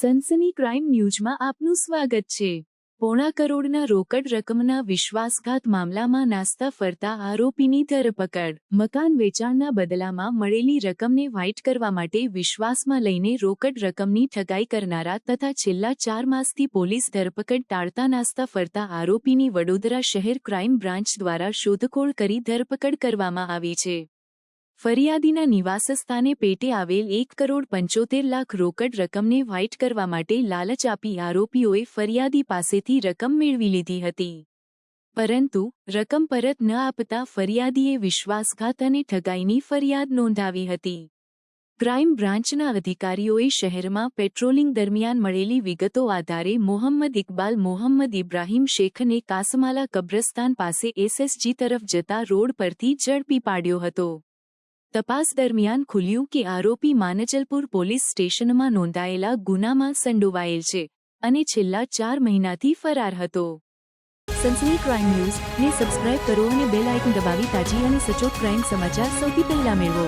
સનસની crime ન્યૂઝમાં આપનું સ્વાગત છે. પોણા કરોડના રોકડ રકમના વિશ્વાસઘાત મામલામાં નાસ્તા ફરતા આરોપીની ધરપકડ. મકાન વેચાણના બદલામાં મળેલી રકમને વ્હાઇટ કરવા માટે વિશ્વાસમાં લઈને રોકડ રકમની ઠગાઈ કરનારા તથા છેલ્લા ચાર માસથી પોલીસ ધરપકડ ટાળતા નાસ્તા ફરતા આરોપીની વડોદરા શહેર ક્રાઇમ બ્રાન્ચ દ્વારા શોધખોળ કરી ધરપકડ કરવામાં આવી છે. ફરિયાદીના નિવાસસ્થાને પેટે આવેલ એક કરોડ પંચોતેર લાખ રોકડ રકમને વ્હાઇટ કરવા માટે લાલચ આપી આરોપીઓએ ફરિયાદી પાસેથી રકમ મેળવી લીધી હતી. પરંતુ, રકમ પરત ન આપતા ફરિયાદીએ વિશ્વાસઘાત અને ઠગાઈની ફરિયાદ નોંધાવી હતી. ક્રાઇમ બ્રાન્ચના અધિકારીઓએ શહેરમાં પેટ્રોલિંગ દરમિયાન મળેલી વિગતો આધારે મોહમ્મદ ઇકબાલ મોહમ્મદ ઇબ્રાહીમ શેખને કાસમાલા કબ્રસ્તાન પાસે એસએસજી તરફ જતા રોડ પરથી ઝડપી પાડ્યો હતો. તપાસ દરમિયાન ખુલ્યું કે આરોપી માનચલપુર પોલીસ સ્ટેશનમાં નોંધાયેલા ગુનામાં સંડોવાયેલ છે અને છેલ્લા ચાર મહિનાથી ફરાર હતો. સનસની ક્રાઇમ ન્યૂઝ ને સબસ્ક્રાઇબ કરો અને બેલ આઇકન દબાવી તાજી અને સચોટ ક્રાઇમ સમાચાર સૌથી પહેલા મેળવો.